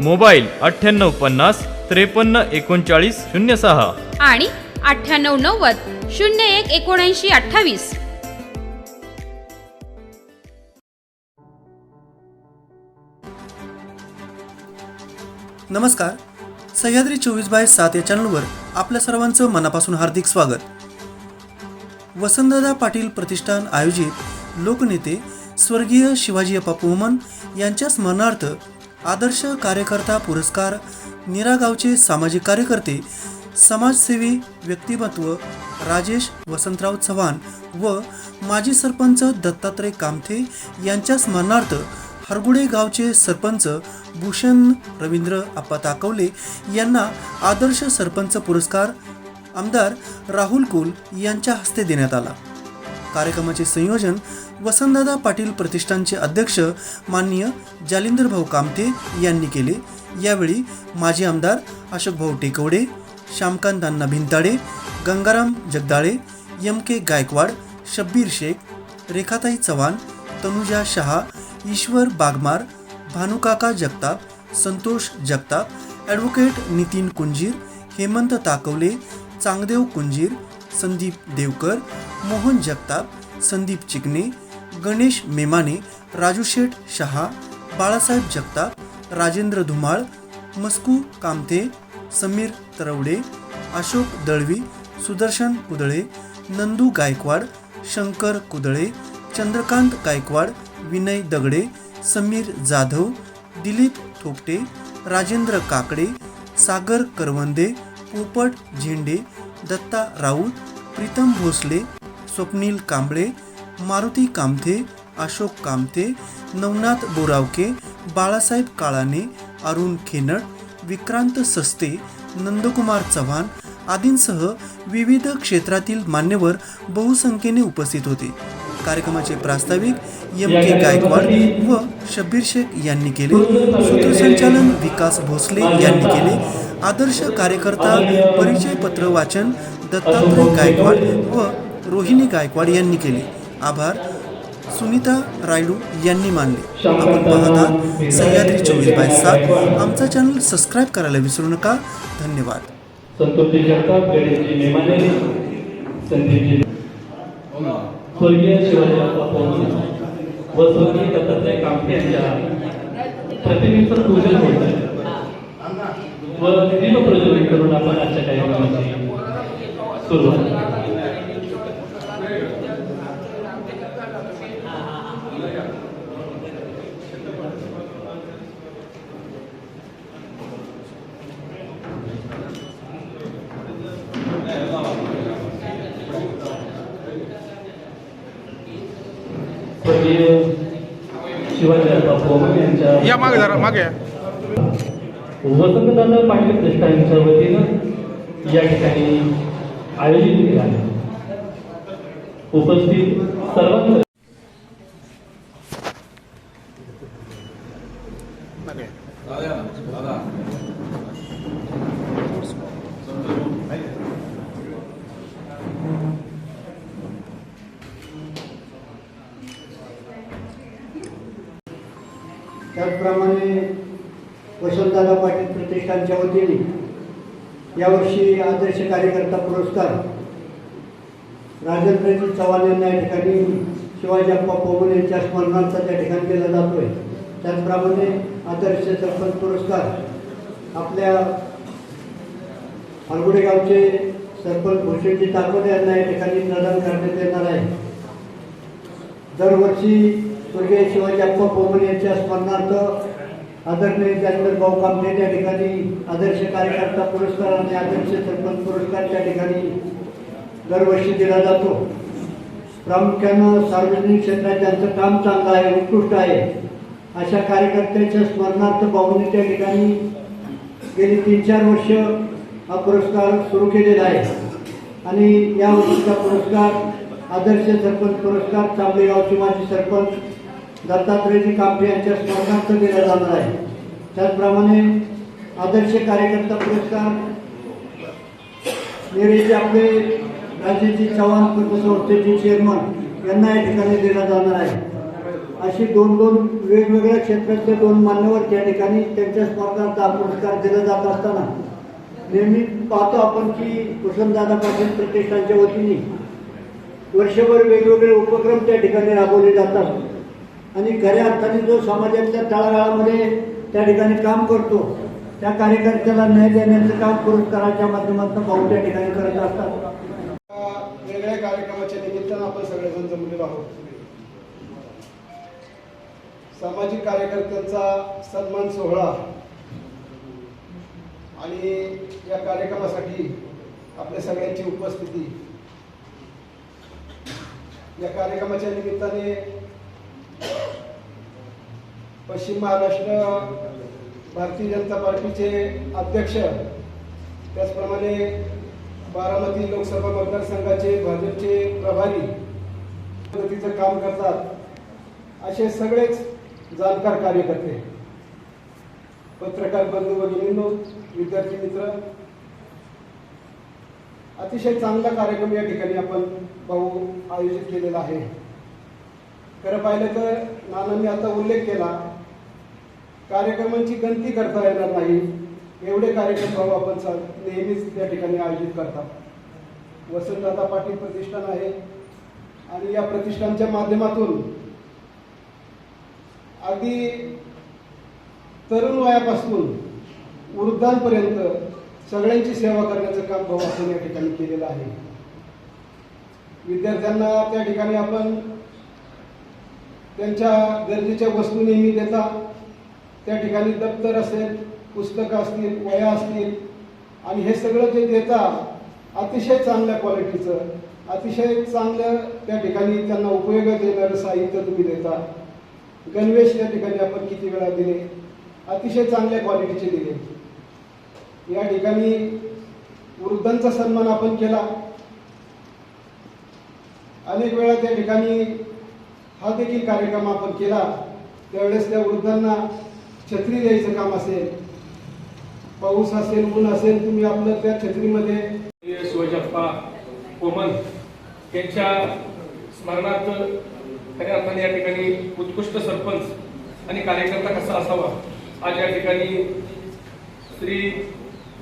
Mobile अठ्ठ्याण्णव पन्नास त्रेपन्न एकोणचाळीस शून्य सहा. आणि अठ्ठ्याण्णव नव्वद शून्य एक एकोणऐंशी अठ्ठावीस. नमस्कार. सह्याद्री चोवीस बाय सात या चॅनलवर आपल्या सर्वांचं मनापासून हार्दिक स्वागत. वसंतदादा पाटील प्रतिष्ठान आयोजित लोकनेते स्वर्गीय शिवाजी अप्पा पोहमन यांच्या स्मरणार्थ आदर्श कार्यकर्ता पुरस्कार निरागावचे सामाजिक कार्यकर्ते समाजसेवी व्यक्तिमत्व राजेश वसंतराव चव्हाण व माजी सरपंच दत्तात्रय कामथे यांच्या स्मरणार्थ हरगुडे गावचे सरपंच भूषण रवींद्र आप्पा ताकवले यांना आदर्श सरपंच पुरस्कार आमदार राहुल कुल यांच्या हस्ते देण्यात आला. कार्यक्रमाचे संयोजन वसंतदादा पाटील प्रतिष्ठानचे अध्यक्ष माननीय जालिंदर भाऊ कामते यांनी केले. यावेळी माजी आमदार Ashokbhau Tekawade Shyamkant Anna Bhintade Gangaram Jagdale M K Gaikwad Shabbir Shaikh Rekhatai Chavan Tanuja Shah Ishwar Bagmar Bhanukaka Jagtap Santosh Jagtap advocate Nitin Kunjir Hemant Takawale Changdev Kunjir Sandeep Deokar Mohan Jagtap Sandeep Chikane Ganesh Memane Raju Sheth Shah Balasaheb Jagtap Rajendra Dhumal Masku Kamthe Sameer Tarawade Ashok Dalvi Sudarshan Kudale Nandu Gaikwad Shankar Kudale Chandrakant Gaikwad Vinay Dagade Sameer Jadhav Dilip Thopate Rajendra Kakade Sagar Karwande Popat Zende Datta Raut Pritam Bhosale Swapnil Kamble Maruti Kamathe Ashok Kamathe Navnath Boravke Balasaheb काळाने अरुण खेनट विक्रांत सस्ते नंदकुमार चव्हाण आदींसह विविध क्षेत्रातील मान्यवर बहुसंख्येने उपस्थित होते. कार्यक्रमाचे प्रास्ताविक एम के गायकवाड व शब्बीर शेख यांनी केले. सूत्रसंचालन विकास भोसले यांनी केले. आदर्श कार्यकर्ता परिचय पत्र वाचन दत्तात्रय गायकवाड व रोहिणी गायकवाड यांनी केले. आभार. सुनीता रायडू यांनी मानले. आपण पाहता सह्याद्री चोवीस बाय सात. आमचा चॅनल सबस्क्राईब करायला विसरू नका. धन्यवाद. संतोषजी जगताप गणेशजी मेमाने संदीपजी स्वर्गीय शिवाजीराव पवार व स्वर्गीय दत्तात्रय कामटे यांच्या प्रतिमेचं पूजन होत आहे व दीप प्रज्वलित करून आपण आजच्या कार्यक्रमाची सुरुवात स्वर्गीय शिवाजी पवार यांच्या या मागे जरा मागे या. वसंतदादा पाटील प्रतिष्ठानच्या वतीनं या ठिकाणी आयोजित केलं आहे उपस्थित सर्वांचं मागे या. त्याचप्रमाणे वसंतदादा पाटील प्रतिष्ठानच्या वतीने यावर्षी आदर्श कार्यकर्ता पुरस्कार राजेंद्रजी चव्हाण यांना या ठिकाणी शिवाजी अप्पा पोमन यांच्या स्मरणार्थ त्या ठिकाणी केला जातोय. त्याचप्रमाणे आदर्श सरपंच पुरस्कार आपल्या हलगुडे गावचे सरपंच भूषणजी ताकवडे यांना या ठिकाणी प्रदान करण्यात येणार आहे. दरवर्षी स्वर्गीय शिवाजी अप्पा पोमन यांच्या स्मरणार्थ आदरणीय जानकर भाऊ कामटे त्या ठिकाणी आदर्श कार्यकर्ता पुरस्कार आणि आदर्श सरपंच पुरस्कार त्या ठिकाणी दरवर्षी दिला जातो. प्रामुख्यानं सार्वजनिक क्षेत्रात ज्यांचं काम चांगलं आहे उत्कृष्ट आहे. अशा कार्यकर्त्यांच्या स्मरणार्थ भाऊनी त्या ठिकाणी गेली तीन चार वर्ष हा पुरस्कार सुरू केलेला आहे. आणि या वर्षीचा पुरस्कार आदर्श सरपंच पुरस्कार चांगले गावचे माजी सरपंच दत्तात्रयजी कांबळे यांच्या स्मरणार्थ दिला जाणार आहे. त्याचप्रमाणे आदर्श कार्यकर्ता पुरस्कार नेरेचे आपले राजेजी चव्हाण पतसंस्थेचे चेअरमन यांना या ठिकाणी दिला जाणार आहे. अशी दोन दोन वेगवेगळ्या क्षेत्रातले दोन मान्यवर त्या ठिकाणी त्यांच्या स्मरणार्थ हा पुरस्कार दिला जात असताना नेहमी पाहतो आपण की कुसुमदादा पाटील प्रतिष्ठानच्या वतीने वर्षभर वेगवेगळे उपक्रम त्या ठिकाणी राबवले जातात. आणि खऱ्या अर्थाने जो समाजाच्या तळागाळामध्ये त्या ठिकाणी काम करतो त्या कार्यकर्त्याला न्याय देण्याचं काम पुरस्काराच्या माध्यमातून भाऊ त्या ठिकाणी करत असतात. वेगळ्या कार्यक्रमाच्या निमित्तानं आपण सगळेजण जमलेलो आहोत. सामाजिक कार्यकर्त्यांचा सन्मान सोहळा आणि या कार्यक्रमासाठी आपल्या सगळ्यांची उपस्थिती. या कार्यक्रमाच्या निमित्ताने पश्चिम महाराष्ट्र भारतीय जनता पार्टीचे अध्यक्ष त्याचप्रमाणे बारामती लोकसभा मतदारसंघाचे भाजपचे प्रभारी पद्धतीचं काम करतात. असे सगळेच जाणकार कार्यकर्ते. पत्रकार बंधू भगिनींनो विद्यार्थी मित्र अतिशय चांगला कार्यक्रम या ठिकाणी आपण भाऊ आयोजित केलेला आहे. खरं पाहिलं तर नानांनी आता उल्लेख केला कार्यक्रमांची गणती करता येणार नाही एवढे कार्यक्रम भाऊ आपण चा- नेहमीच त्या ठिकाणी आयोजित करतात. वसंतदादा पाटील प्रतिष्ठान आहे आणि या प्रतिष्ठानच्या माध्यमातून अगदी तरुण वयापासून वृद्धांपर्यंत सगळ्यांची सेवा करण्याचं काम भाऊ आपण या ठिकाणी केलेलं आहे. विद्यार्थ्यांना त्या ठिकाणी आपण त्यांच्या गरजेच्या वस्तू नेहमी देता. त्या ठिकाणी दप्तर असेल पुस्तकं असतील वया असतील आणि हे सगळं जे देता अतिशय चांगल्या क्वालिटीचं अतिशय चांगलं त्या ठिकाणी त्यांना उपयोगात येणारं साहित्य तुम्ही देता. गणवेश त्या ठिकाणी आपण किती वेळा दिले? अतिशय चांगल्या क्वालिटीचे दिले. या ठिकाणी वृद्धांचा सन्मान आपण केला. अनेक वेळा त्या ठिकाणी हा देखील कार्यक्रम आपण केला. त्यावेळेस त्या वृद्धांना छत्री द्यायचं काम असेल पाऊस असेल ऊन असेल तुम्ही आपलं त्या छत्रीमध्ये शिवजप्पा कोमन यांच्या स्मरणार्थ खऱ्या अर्थाने या ठिकाणी उत्कृष्ट सरपंच आणि कार्यकर्ता कसा असावा आज या ठिकाणी श्री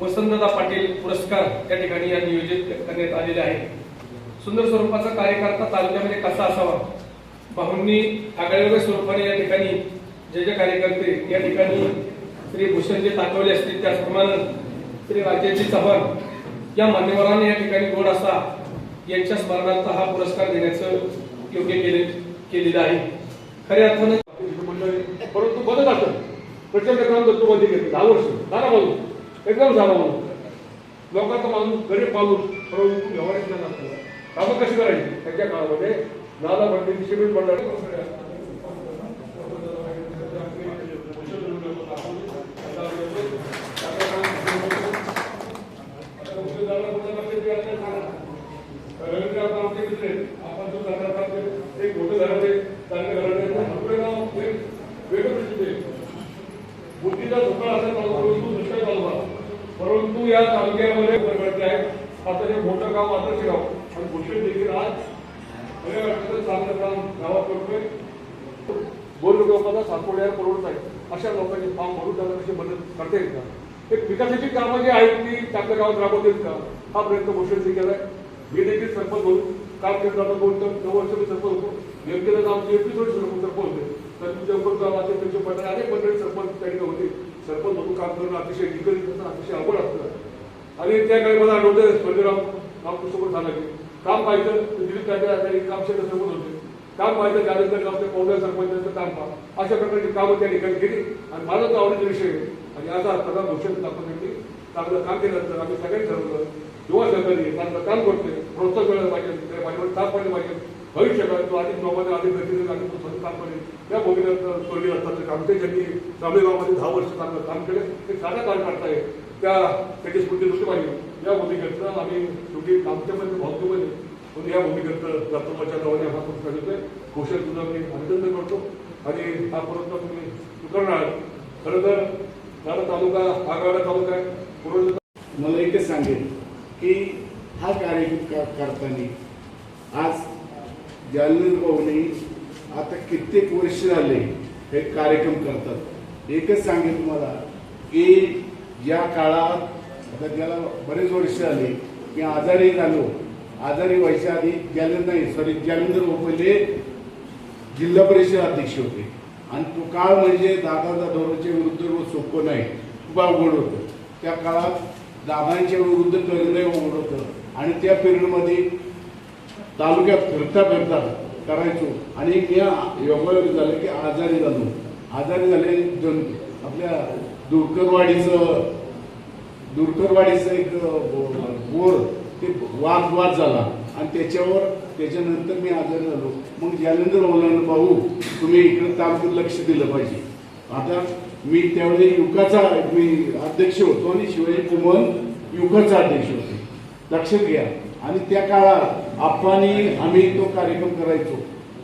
वसंतदा पाटील पुरस्कार या ठिकाणी या नियोजित करण्यात आलेले आहे. सुंदर स्वरूपाचा कार्यकर्ता तालुक्यामध्ये कसा असावा पाहुणी आगळ्यावेगळ्या स्वरूपाने या ठिकाणी जे जे कार्यकर्ते या ठिकाणी श्री भूषणजी ताकवले असतील त्याचप्रमाणे श्री राजेशजी चव्हाण या मान्यवरांनी या ठिकाणी गोड असा यांच्या स्मरणार्थ हा पुरस्कार देण्याचं योग्य केले केलेलं आहे. खऱ्या अर्थानं परंतु बदल असं प्रचंड काम दत्तोबंदी घेतली. दहा वर्ष दारा माणूस एकदम झाला माणूस लोकांचा माणूस गरीब माणूस परंतु व्यवहारिक कामं कशी करायची? त्यांच्या काळामध्ये नाना मंडळी सिमेंट मंडळी रवींद्र आमचे मित्र आहेत. आपण जो करणार आहोत ते एक मोठं घरात आहे चांगलं घरात आहे आपलं नाव एक वेगळं प्रसिद्ध आहे बुद्धीचा धोका असेल परंतु दुष्काळ चालवा परंतु या तालुक्यामध्ये प्रगती आहे आता हे मोठं गाव आदर्श गाव आणि भूषण देखील आज खऱ्या अर्थानं चांगलं काम गावात करतोय बोल लोकांना सातपुड्यावर परवडत आहे अशा लोकांचे फॉर्म भरून त्यांना कशी मदत करता येईल का? एक विकासाची कामं जी आहेत ती चांगल्या गावात राबवतील का? हा प्रयत्न भूषणजी केलाय. मी देखील सरपंच म्हणून काम करत जातो दोन नऊ वर्ष मी सरपंच होतो. नेमकेला काम एपिसोड सरपंच सरपंच होते. तर तुमच्या उपर गावाचे त्यांचे मंडळी अनेक मंडळी सरपंच त्या ठिकाणी होते. सरपंच म्हणून काम करणं अतिशय निकट असतं अतिशय अवघड असतं. आणि त्या काळी मला आठवतं स्पर्धेराव रामकृष्ण झालं की काम पाहिजे दिलीप तात्या काम क्षेत्र सरपंच होते. काम पाहिजे त्यानंतर आपल्या पौद्या सरपंचांचं काम पहा अशा प्रकारची कामं त्या ठिकाणी केली. आणि माझा तो आवडीचा विषय आहे आणि आता प्रधान भूषण दाखवण्यासाठी चांगलं काम केल्यानंतर आम्ही सगळ्यांनी ठरवलं युवा सहकारी चांगलं काम करतोय प्रोत्साहन मिळालं पाहिजे त्या पाठीवर ताप पडले पाहिजे. भविष्यकाळात तो अधिक गावामध्ये अधिक गतीने अधिक स्वतः काम करेल. या भूमिकेत स्वर्गीय असतात कामते ज्यांनी गावडेगावामध्ये दहा वर्ष चांगलं काम केलं. ते साधा काळ काढताय त्या त्याची स्मृती दृष्टी पाहिजे. या भूमिकेतनं आम्ही शेवटी कामतेमध्ये भावतेमध्ये म्हणून या भूमिकेत दत्तोबाच्या नावाने हा पुरस्कार देतोय कौशल तुझा मी अभिनंदन करतो. आणि हा पुरस्कार तुम्ही स्वीकारणार खरं तर माझा तालुका हा गाडा तालुका आहे. मला एकच सांगेल की हा कार्यक्रम करताना आज जालनेर भाऊने आता कित्येक वर्ष झाले हे कार्यक्रम करतात. एकच सांगेल तुम्हाला की या काळात आता ज्याला बरेच वर्ष झाले की आजारी झालो. आजारी व्हायच्या आधी जालना नाही सॉरी जालंधर पहिले जिल्हा परिषद अध्यक्ष होते. आणि तो काळ म्हणजे दादा दादोरच्या विरुद्ध सोपं नाही खूप अवघड होतं. त्या काळात दादांच्या विरुद्ध करणं अवघड होतं. आणि त्या पिरियडमध्ये तालुक्यात फिरता फिरता करायचो. आणि मी योगायोग झालं की आजारी झालो. आजारी झाले जन आपल्या दुरकरवाडीचं दुरकरवाडीचं एक बोर ते वाद वाद झाला. आणि त्याच्यावर त्याच्यानंतर मी आजारी झालो. मग जालंधर मौलाना भाऊ तुम्ही इकडे तालुक्यात लक्ष दिलं पाहिजे. आता मी त्यावेळी युकाचा मी अध्यक्ष होतो आणि शिवाजी कुमन युकाचा अध्यक्ष होते. लक्षात घ्या. आणि त्या काळात आप्पानी आम्ही तो कार्यक्रम करायचो.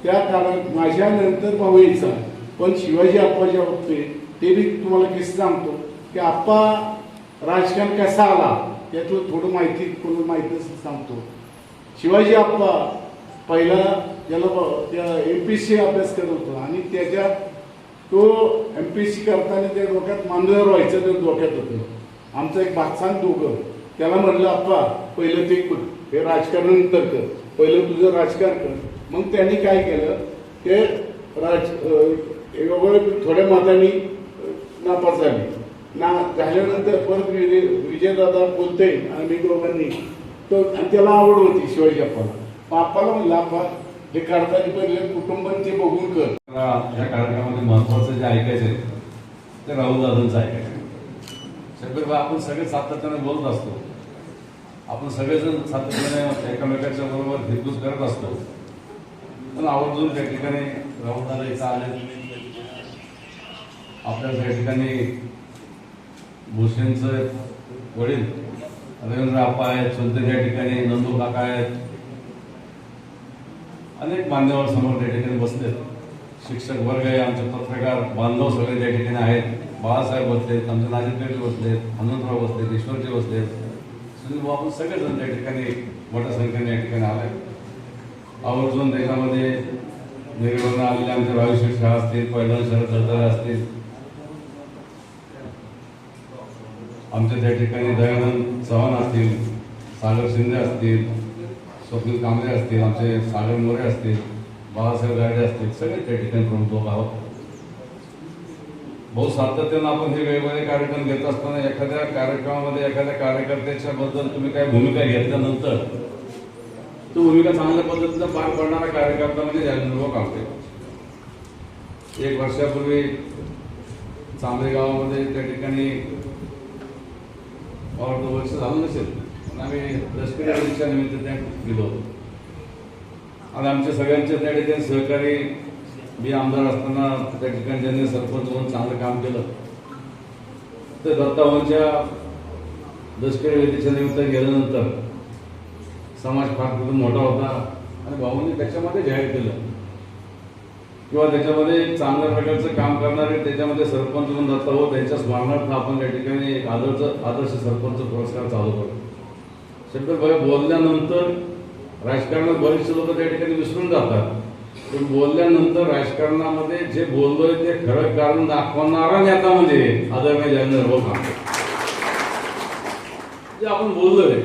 त्या काळात माझ्यानंतर भाऊ यायचा. पण शिवाजी आप्पाच्या बाबतीत ते मी तुम्हाला किस्सा सांगतो. की आप्पा राजकारण कसा आला? यातलं थोडं माहिती कोण माहिती सांगतो. शिवाजी आप्पा पहिला त्याला त्या एम पी सी अभ्यास करत होता आणि त्याच्या तो एम पी सी करताना त्या डोक्यात मांजर व्हायचं ते डोक्यात होतं. आमचं एक भातसान दोघं त्याला म्हणलं आप्पा पहिलं ते कर. हे राजकारण नंतर कर पहिलं तुझं राजकारण कर. मग त्यांनी काय केलं ते राज एवढं थोड्या मतांनी नापास झाली. ना झाल्यानंतर परत विजय विजयदादा बोलते आणि मी दोघांनी तो आणि त्याला आवड होती शिवाजी अप्पाला मग अप्पाला म्हणलं अप्पा हे काढताना पहिले कुटुंबांचे बघून कर. ह्या या कार्यक्रमामध्ये महत्वाचं जे ऐकायचं आहे ते राहुल दादांचं ऐकायचं शंकर भाई आपण सगळे सातत्याने बोलत असतो. आपण सगळेजण सातत्याने एकमेकाच्या बरोबर हिंदूच करत असतो. पण आवर्जून त्या ठिकाणी राहुल दादा इथं आले. आपल्या त्या ठिकाणी भूषणचं वडील रवींद्र आप्पा आहेत संत या ठिकाणी नंदू काका आहेत. अनेक मान्यवर समोर त्या ठिकाणी बसलेत शिक्षक वर्ग आहे आमचे पत्रकार बांधव सगळे त्या ठिकाणी आहेत. बाळासाहेब बसलेत आमचे नाजिक बसलेत हनुमंतराव बसलेत ईश्वरजी बसलेत सुनील बाबू सगळेजण त्या ठिकाणी मोठ्या संख्येने या ठिकाणी आले. आवर्जून त्याच्यामध्ये निर्वहन आलेले आमचे राजशिक शाळा असतील पैलवान शरद सरदार असतील आमच्या त्या ठिकाणी दयानंद चव्हाण असतील सागर शिंदे असतील स्वप्नील कांबळे असतील आमचे सागर मोरे असतील बाळासाहेब गायडे असतील सगळे त्या ठिकाणी प्रमुख लोक आहोत. बहुत सातत्यानं आपण हे वेगवेगळे कार्यक्रम घेत असताना एखाद्या कार्यक्रमामध्ये एखाद्या कार्यकर्त्याच्या बद्दल तुम्ही काय भूमिका घेतल्यानंतर तो भूमिका चांगल्या पद्धतीनं पार पडणारा कार्यकर्ता म्हणजे जालंधर कांबळे. एक वर्षापूर्वी चांबळे गावामध्ये त्या ठिकाणी मला वर्ष झालं नसेल पण आम्ही लष्करी परीक्षा निमित्त त्या गेलो. होतो आणि आमच्या सगळ्यांचे त्या ठिकाणी सहकारी मी आमदार असताना त्या ठिकाणी ज्यांनी सरपंच म्हणून चांगलं काम केलं. तर दत्ताभाऊंच्या लष्करी वेदीच्या निमित्त गेल्यानंतर समाज फार मोठा होता. आणि भाऊंनी त्याच्यामध्ये जाहीर केलं. किंवा त्याच्यामध्ये एक चांगल्या प्रकारचं काम करणारे त्याच्यामध्ये सरपंच म्हणून दत्ता हो त्यांच्या स्मरणार्थ आपण त्या ठिकाणी एक आदर्श आदर्श सरपंच पुरस्कार चालू करतो. शंकर भाई बोलल्यानंतर राजकारणात बरेचसे लोक त्या ठिकाणी विसरून जातात. पण बोलल्यानंतर राजकारणामध्ये जे बोललोय ते खरं कारण दाखवणारा नेता म्हणजे आदरणीय जयंत भाऊ कामते जे आपण बोललोय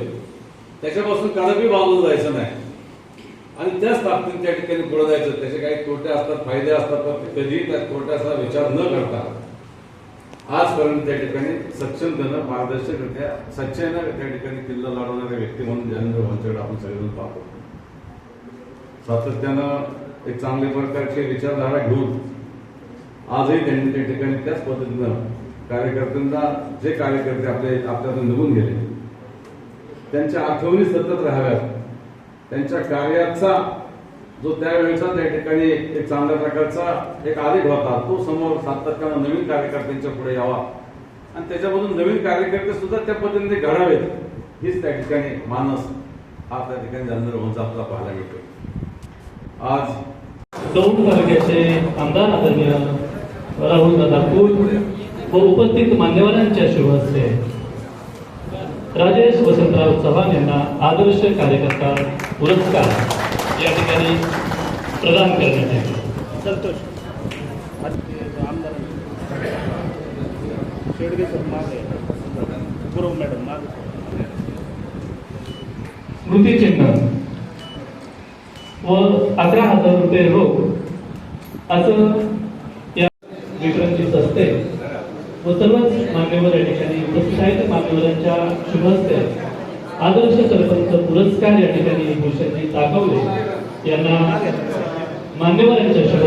त्याच्यापासून कदापि बाजूला जायचं नाही. आणि त्या स्थापनेत त्या ठिकाणी पुढे जायचं. त्याचे काही तोटे असतात फायदे असतात पण कधीही त्या तोट्याचा विचार न करता आजपर्यंत त्या ठिकाणी सक्षमतेनं पारदर्शकरित्या सच्चाईनं त्या ठिकाणी किल्ला लढवणाऱ्या व्यक्ती म्हणून जयेंद्र भाऊंच्याकडे आपण सगळेजण पाहतो. सातत्यानं एक चांगल्या प्रकारचे विचारधारा घेऊन आजही त्यांनी त्या ठिकाणी त्याच पद्धतीनं कार्यकर्त्यांना जे कार्यकर्ते आपले आपल्यातून निघून गेले त्यांच्या आठवणी सतत राहाव्यात. त्यांच्या कार्याचा जो त्यावेळेचा त्या ठिकाणी एक चांगल्या प्रकारचा एक आलेख होता तो समोर सातत्यानं नवीन कार्यकर्त्यांच्या पुढे यावा. आणि त्याच्यामधून नवीन कार्यकर्ते सुद्धा त्या पद्धतीने घडावेत हीच त्या ठिकाणी मानस हा त्या ठिकाणी जालना रोहनचा आपला पाहायला मिळतो आज दौंड तालुक्याचे आमदार आदरणीय राहुल दादा कुल व उपस्थित मान्यवरांच्या शुभेच्छे राजेश वसंतराव चव्हाण यांना आदर्श कार्यकर्ता पुरस्कार या ठिकाणी प्रदान करण्यात येतो. स्मृतिचिन्ह व अकरा हजार रुपये रोख असं या असते व सर्वच मान्यवर या ठिकाणी उपस्थित आहेत. मान्यवरांच्या शुभ हस्ते आदर्श सरपंच पुरस्कार या ठिकाणी भूषणजी दाखवले यांना मान्यवरांच्या शुभ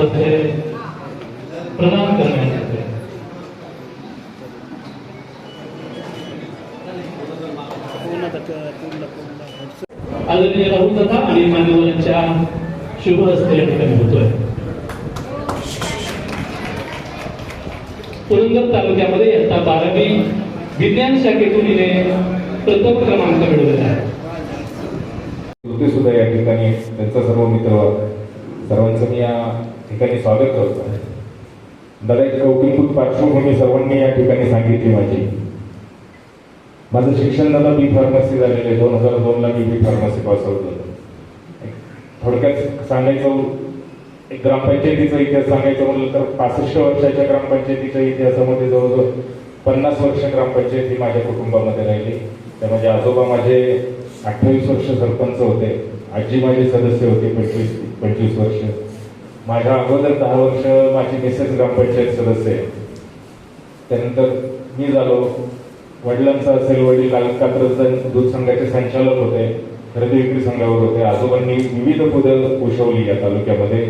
प्रदान करण्यात आले आदरणीय राहुल दादा आणि मान्यवरांच्या शुभ हस्ते या ठिकाणी होतोय. पुरंदर तालुक्यामध्ये इयत्ता बारावी विज्ञान शाखेतून हिने प्रथम क्रमांक मिळवलेला आहे. सुद्धा या ठिकाणी त्यांचा सर्व मित्र सर्वांचं मी या ठिकाणी स्वागत करतो. दादा एक कौटुंबिक पार्श्वभूमी सर्वांनी या ठिकाणी सांगितली माझी. माझं शिक्षण दादा बी फार्मसी झालेलं आहे. दोन हजार दोनला मी बी फार्मसी पास होत. थोडक्यात सांगायचं एक ग्रामपंचायतीचा इतिहास सांगायचं म्हटलं तर पासष्ट वर्षाच्या ग्रामपंचायतीच्या इतिहासामध्ये जवळजवळ पन्नास वर्ष ग्रामपंचायत ही माझ्या कुटुंबामध्ये राहिली. त्यामध्ये आजोबा माझे अठ्ठावीस वर्ष सरपंच होते. आजी माझे सदस्य होते पंचवीस पंचवीस वर्ष. माझ्या अगोदर दहा वर्ष माझी मिसेस ग्रामपंचायत सदस्य आहे. त्यानंतर मी झालो. वडिलांचा असेल वडील कात्रजन दूध संघाचे संचालक होते खरेदी विक्री संघावर होते. आजोबांनी विविध पदं भूषवली या तालुक्यामध्ये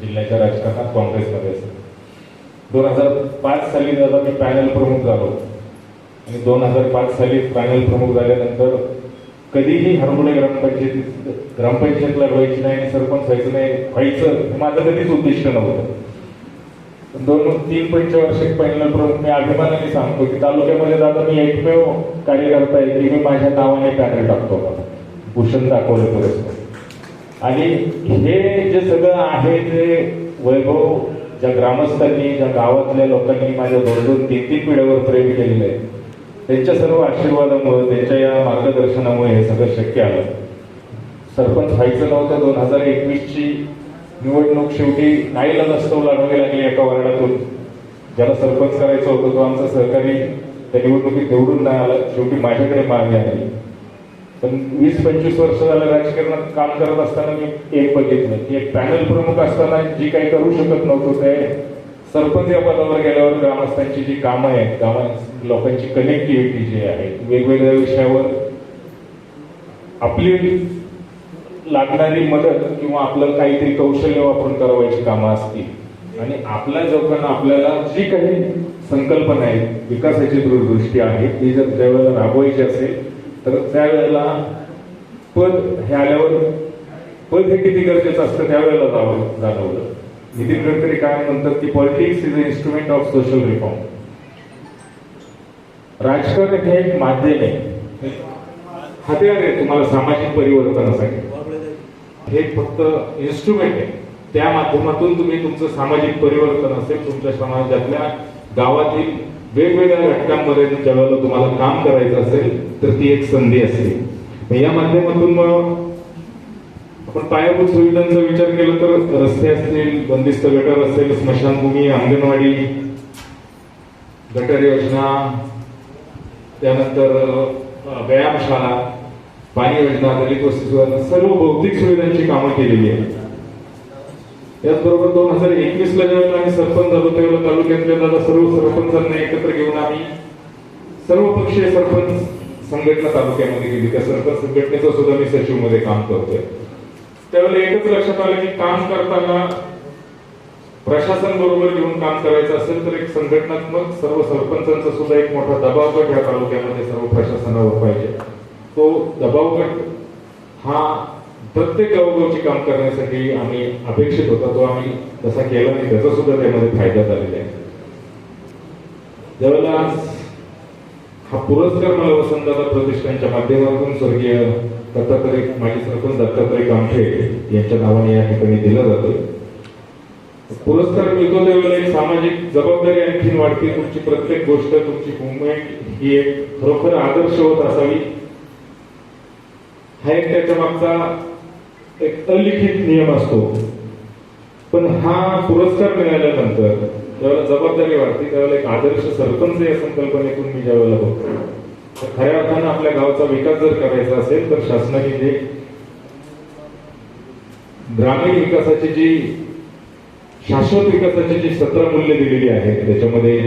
जिल्ह्याच्या राजकारणात काँग्रेसमध्ये. असेल दोन हजार पाच साली दादा मी पॅनल प्रमुख झालो आणि दोन हजार पाच साली पॅनल प्रमुख झाल्यानंतर कधीही हरमुडे ग्रामपंचायतीत ग्रामपंचायतला व्हायची नाही आणि सरपंच व्हायचं नाही व्हायचं हे माझं कधीच उद्दिष्ट नव्हतं. दोन तीन पंचवार्षिक पॅनल प्रमुख मी अभिमानाने सांगतो की तालुक्यामध्ये दादा मी एकमेव कार्यकर्ता आहे की मी माझ्या नावाने पॅनल टाकतो भूषण दाखवले पुरस्कार. आणि हे जे सगळं आहे ते वैभव ज्या ग्रामस्थांनी ज्या गावातल्या लोकांनी माझ्या दोन दोन तीन तीन पिढ्यावर प्रेम केलेलं आहे. त्यांच्या सर्व आशीर्वादामुळे त्यांच्या या मार्गदर्शनामुळे हे सगळं शक्य आलं. सरपंच व्हायचं नव्हतं. दोन हजार एकवीसची निवडणूक शेवटी नाईला नसतो लढावी लागली एका वार्डातून. ज्याला सरपंच करायचं होतं तो आमचा सहकारी त्या निवडणुकीत निवडून नाही आला. शेवटी माझ्याकडे मागणी आली. पण वीस पंचवीस वर्ष झालं राजकारणात काम करत असताना मी एक बघितलं. की एक पॅनल प्रमुख असताना जी काही करू शकत नव्हतो ते सरपंच या पदावर गेल्यावर ग्रामस्थांची जी कामं आहेत ग्राम लोकांची कनेक्टिव्हिटी जी आहे वेगवेगळ्या विषयावर आपली लागणारी मदत किंवा आपलं काहीतरी कौशल्य वापरून करावायची कामं असतील. आणि आपल्या लोकांना आपल्याला जी काही संकल्पना आहे विकासाची दूरदृष्टी आहे ती जर ज्यावेळेला राबवायची असेल तर त्यावेळेला पद हे आल्यावर पद हे किती गरजेचं असतं त्यावेळेला जाणवलं. नितीन गडकरी काय म्हणतात की politics is a instrument of social reform राजकारण हे एक माध्यम आहे. हत्यार आहे तुम्हाला सामाजिक परिवर्तनासाठी हे फक्त इन्स्ट्रुमेंट आहे. त्या माध्यमातून तुम्ही तुमचं सामाजिक परिवर्तन असेल तुमच्या समाजातल्या गावातील वेगवेगळ्या घटकांमध्ये ज्यावेळेला तुम्हाला काम करायचं असेल तर ती एक संधी असते. या माध्यमातून मग पण पायाभूत सुविधांचा विचार केला तर रस्ते असतील बंदिस्त गटर असेल स्मशानभूमी अंगणवाडी गटर योजना त्यानंतर व्यायामशाळा पाणी योजना दलित वस्ती सुधारणा सर्व भौतिक सुविधांची कामं केलेली आहेत. त्याचबरोबर दोन हजार एकवीस ला ज्यावेळेला आम्ही सरपंच झालो त्यावेळेला तालुक्यातल्या दादा सर्व सरपंचांना एकत्र घेऊन आम्ही सर्व पक्षीय सरपंच संघटना तालुक्यामध्ये गेली. त्या सरपंच संघटनेचं सुद्धा मी सचिवमध्ये काम करतोय. त्यावेळेला एकच लक्षात आलं की काम करताना प्रशासन बरोबर घेऊन काम करायचं असेल तर एक संघटनात्मक सर्व सरपंचांचा सुद्धा एक मोठा दबाव गट या तालुक्यामध्ये सर्व प्रशासनावर पाहिजे. तो दबाव गट हा प्रत्येक गावगावची काम करण्यासाठी आम्ही अपेक्षित होता. तो आम्ही तसा केला नाही. त्याचा सुद्धा त्यामध्ये फायदा झालेला आहे. ज्यावेळेला आज हा पुरस्कार मला वसंतदादा प्रतिष्ठानच्या माध्यमातून स्वर्गीय दत्तात्रय माजी सरपंच दत्तात्रय कामठे यांच्या नावाने या ठिकाणी दिला जातो. पुरस्कार मिळतो त्यावेळेला एक सामाजिक जबाबदारी आणखीन वाढते. तुमची प्रत्येक गोष्ट तुमची मुवमेंट ही एक खरोखर आदर्श होत असावी. हा एक त्याच्या मागचा एक अलिखित नियम असतो. पण हा पुरस्कार मिळाल्यानंतर ज्यावेळेला जबाबदारी वाढते त्यावेळेला एक आदर्श सरपंच या संकल्पनेतून मी ज्यावेळेला बघतो. खऱ्या अर्थानं आपल्या गावचा विकास जर करायचा असेल तर शासनाने जे ग्रामीण विकासाची जी शाश्वत विकासाची जी सतरा मूल्य दिलेली आहेत त्याच्यामध्ये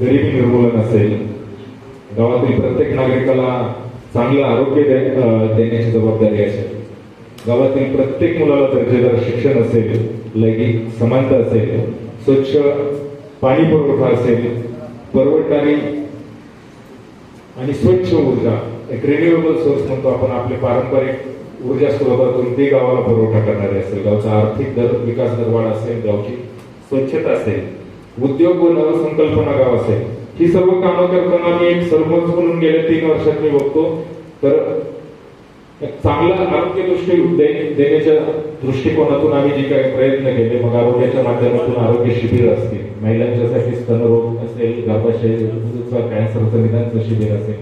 गरिबी निर्मूलन असेल गावातील प्रत्येक नागरिकाला चांगलं आरोग्य देण्याची जबाबदारी असेल गावातील प्रत्येक मुलाला दर्जेदार शिक्षण असेल लैंगिक समानता असेल स्वच्छ पाणी पुरवठा असेल परवडणारी आणि स्वच्छ ऊर्जा एक रिन्युएबल सोर्स म्हणतो आपण आपले पारंपरिक ऊर्जा स्रोतातून ते गावाला पुरवठा करणारे असेल गावचा आर्थिक दर विकास दरवाढ असेल गावची स्वच्छता असेल उद्योग व नवसंकल्पना गाव असेल ही सर्व कामं करताना मी एक सरपंच म्हणून गेल्या तीन वर्षात मी बघतो तर चांगला आरोग्य दृष्टी देण्याच्या दृष्टिकोनातून आम्ही जे काही प्रयत्न केले मग आरोग्याच्या माध्यमातून आरोग्य शिबिर असतील महिलांच्यासाठी स्तनरोग असेल गर्भाशयचा कॅन्सरचं निदानचं शिबिर असेल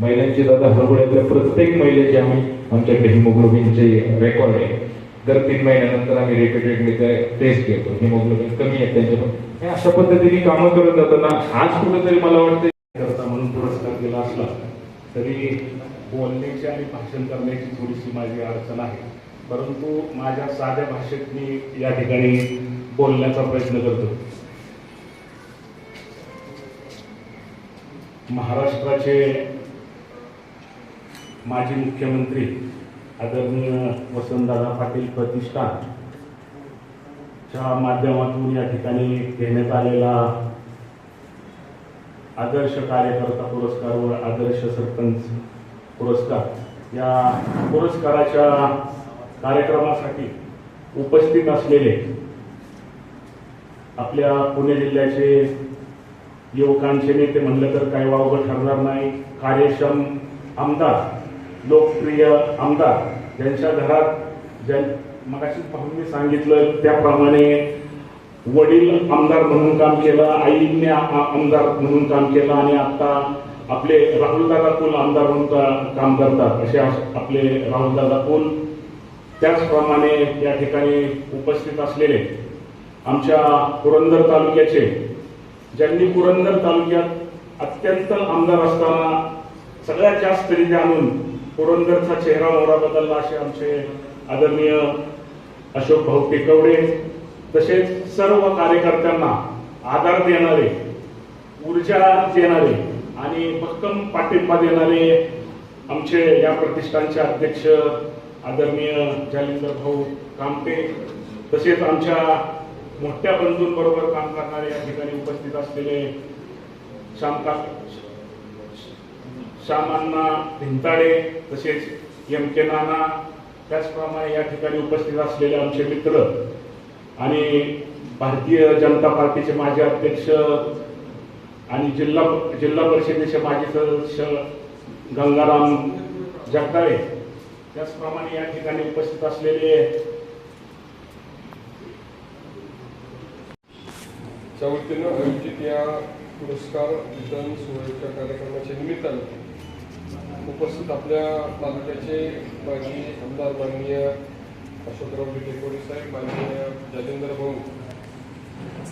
महिलांची दादा हरवड्यातल्या प्रत्येक महिलेचे आम्ही आमच्याकडे हिमोग्लोबिनचे रेकॉर्ड आहे दर तीन महिन्यानंतर आम्ही रिपीटेडली ते टेस्ट घेतो. हिमोग्लोबिन कमी आहे त्यांच्याकडून. अशा पद्धतीने कामं करत जाताना आज कुठेतरी मला वाटतं करता म्हणून पुरस्कार दिला असला तरी बोलण्याची आणि भाषण करण्याची थोडीशी माझी अडचण आहे. परंतु माझ्या साध्या भाषेत मी या ठिकाणी बोलण्याचा प्रयत्न करतो. महाराष्ट्राचे माजी मुख्यमंत्री आदरणीय वसंतदादा पाटील प्रतिष्ठान च्या माध्यमातून या ठिकाणी घेण्यात आलेला आदर्श कार्यकर्ता पुरस्कार व आदर्श सरपंच पुरस्कार. या पुरस्काराच्या कार्यक्रमासाठी उपस्थित असलेले आपल्या पुणे जिल्ह्याचे युवकांचे नेते म्हणलं तर काही वावगं ठरणार नाही. कार्यक्षम आमदार लोकप्रिय आमदार ज्यांच्या घरात ज्या मगाशी पाहून मी सांगितलं त्याप्रमाणे वडील आमदार म्हणून काम केलं आईने आमदार म्हणून काम केलं आणि आता आपले राहुलदादा कुल आमदार म्हणून काम करतात असे आपले राहुलदादा कुल त्याचप्रमाणे या ठिकाणी उपस्थित असलेले आमच्या पुरंदर तालुक्याचे ज्यांनी पुरंदर तालुक्यात अत्यंत आमदार असताना सगळ्यात जास्त रीती आणून पुरंदरचा चेहरा मोहरा बदलला असे आमचे आदरणीय अशोक भाऊ टेकवडे तसेच सर्व कार्यकर्त्यांना आधार देणारे ऊर्जा देणारे आणि भक्कम पाठिंबा देणारे आमचे या प्रतिष्ठानचे अध्यक्ष आदरणीय जालिंदर भाऊ कामटे तसेच आमच्या मोठ्या बंधूंबरोबर काम करणारे या ठिकाणी उपस्थित असलेले श्यामका श्यामांना भिंताडे तसेच एम के नाना त्याचप्रमाणे या ठिकाणी उपस्थित असलेले आमचे मित्र आणि भारतीय जनता पार्टीचे माजी अध्यक्ष आणि जिल्हा जिल्हा परिषदेचे माजी सदस्य गंगाराम जगदाळे त्याचप्रमाणे या ठिकाणी उपस्थित असलेले च्या वतीनं आयोजित या पुरस्कार वितरण सोहळ्याच्या कार्यक्रमाच्या निमित्तानं उपस्थित आपल्या तालुक्याचे माजी आमदार माननीय अशोकराव टेकोडे साहेब माननीय जालेंद्र भाऊ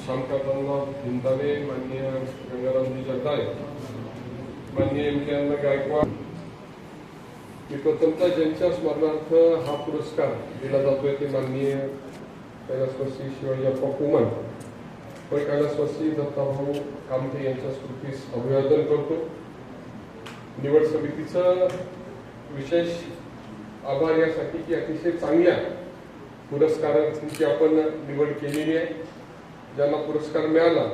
श्यामकांतराव भिंतावे माननीय गंगारामजी जगदाळे माननीय एम के अण्णा गायकवाड. मी प्रथमतः ज्यांच्या स्मरणार्थ हा पुरस्कार दिला जातोय ते माननीय कैलासवासी शिवाजी अप्पा कुमन. पण कैलासवासी दत्ताभाऊ कामते यांच्या स्मृतीस अभिवादन करतो. निवड समितीचं विशेष आभार यासाठी की अतिशय चांगल्या पुरस्कारांची आपण निवड केलेली आहे. ज्यांना पुरस्कार मिळाला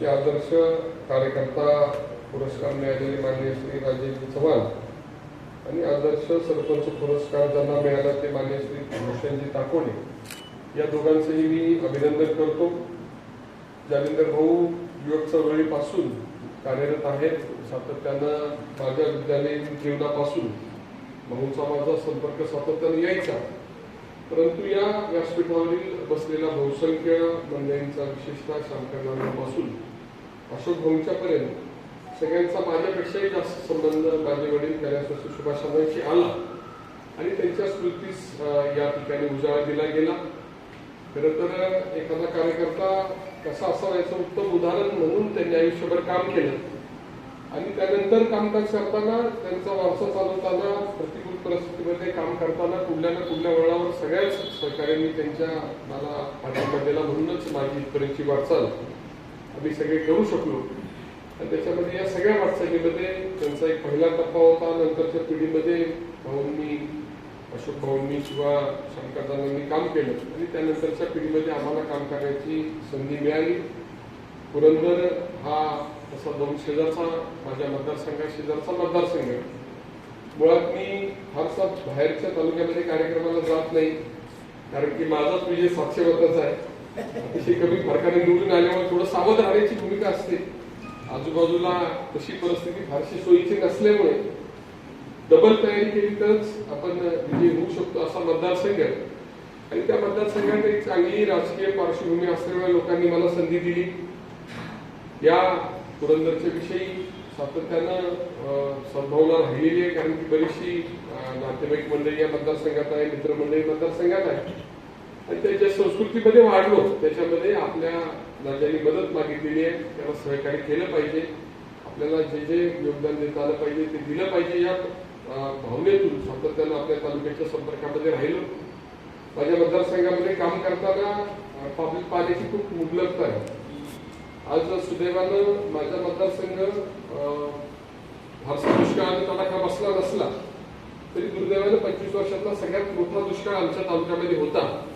ते आदर्श कार्यकर्ता पुरस्कार मिळालेले माननीय श्री राजेश चव्हाण आणि आदर्श सरपंच पुरस्कार ज्यांना मिळाला ते मान्य श्री भूषणजी ताकोडे या दोघांचंही मी अभिनंदन करतो. जालिंदर भाऊ युवक चळवळीपासून कार्यरत आहेत. सातत्यानं माझ्या विद्यालयीन जीवनापासून. भाऊचा माझा संपर्क सातत्याने यायचा. परंतु या व्यासपीठावरील बसलेल्या बहुसंख्य मंडळींचा विशेषतः शांकरनामापासून अशोक भाऊंच्यापर्यंत सगळ्यांचा माझ्यापेक्षाही जास्त संबंध माझे वडील कैलास सुभाषांची आला. आणि त्यांच्या स्मृतीस या ठिकाणी उजाळा दिला गेला. खरं तर एखादा कार्यकर्ता कसा असावा याचं उत्तम उदाहरण म्हणून त्यांनी आयुष्यभर काम केलं. आणि त्यानंतर कामकाज करताना त्यांचा वारसा चालवताना प्रतिकूल परिस्थितीमध्ये काम करताना कुठल्या ना कुठल्या वळणावर सगळ्याच सहकार्यांनी त्यांच्या मला पाठिंबा दिला म्हणूनच माझी इथपर्यंतची वाटचाल आम्ही सगळे करू शकलो. आणि त्याच्यामध्ये या सगळ्या वाटचालीमध्ये त्यांचा एक पहिला टप्पा होता. नंतरच्या पिढीमध्ये भाऊंनी अशोक भाऊंनी किंवा शंकरदादांनी काम केलं. आणि त्यानंतरच्या पिढीमध्ये आम्हाला काम करण्याची संधी मिळाली. पुरंदर हा तसा दोन शेजारचा माझ्या मतदारसंघा शेजारचा मतदारसंघ मुळात मी फारसा बाहेरच्या तालुक्यामध्ये कार्यक्रमाला जात नाही. कारण की माझाच विजय सातशे मताचा आहे. अतिशय कमी फरकाने निवडून आल्यामुळे थोडं सावध राहण्याची भूमिका असते. आजूबाजूला तशी परिस्थिती फारशी सोयीची नसल्यामुळे डबल तयारी केली तरच आपण विजय होऊ शकतो असा मतदारसंघ आहे. आणि त्या मतदारसंघात एक चांगली राजकीय पार्श्वभूमी असलेल्या लोकांनी मला संधी दिली. या पुरंदरच्या विषयी सातत्यानं अं, राहिलेली आहे कारण की बरीचशी नातेवाईक मंडळी या मतदारसंघात आहे मित्रमंडळी मतदारसंघात आहे. आणि त्याच्या संस्कृतीमध्ये वाढलो त्याच्यामध्ये आपल्या राज्यांनी मदत मागितलेली आहे. त्याला सहकार्य केलं पाहिजे. आपल्याला जे जे योगदान देता आलं पाहिजे ते दिलं पाहिजे. या भावनेतून सातत्यानं आपल्या तालुक्याच्या संपर्कामध्ये राहिलो. माझ्या मतदारसंघामध्ये काम करताना पब्लिक पाण्याची खूप मुबलकता आहे. आज सुदैवानं माझा मतदारसंघ अं, फारसा दुष्काळाने तडाखा बसला नसला तरी दुर्दैवानं पंचवीस वर्षातला सगळ्यात मोठा दुष्काळ आमच्या तालुक्यामध्ये होता.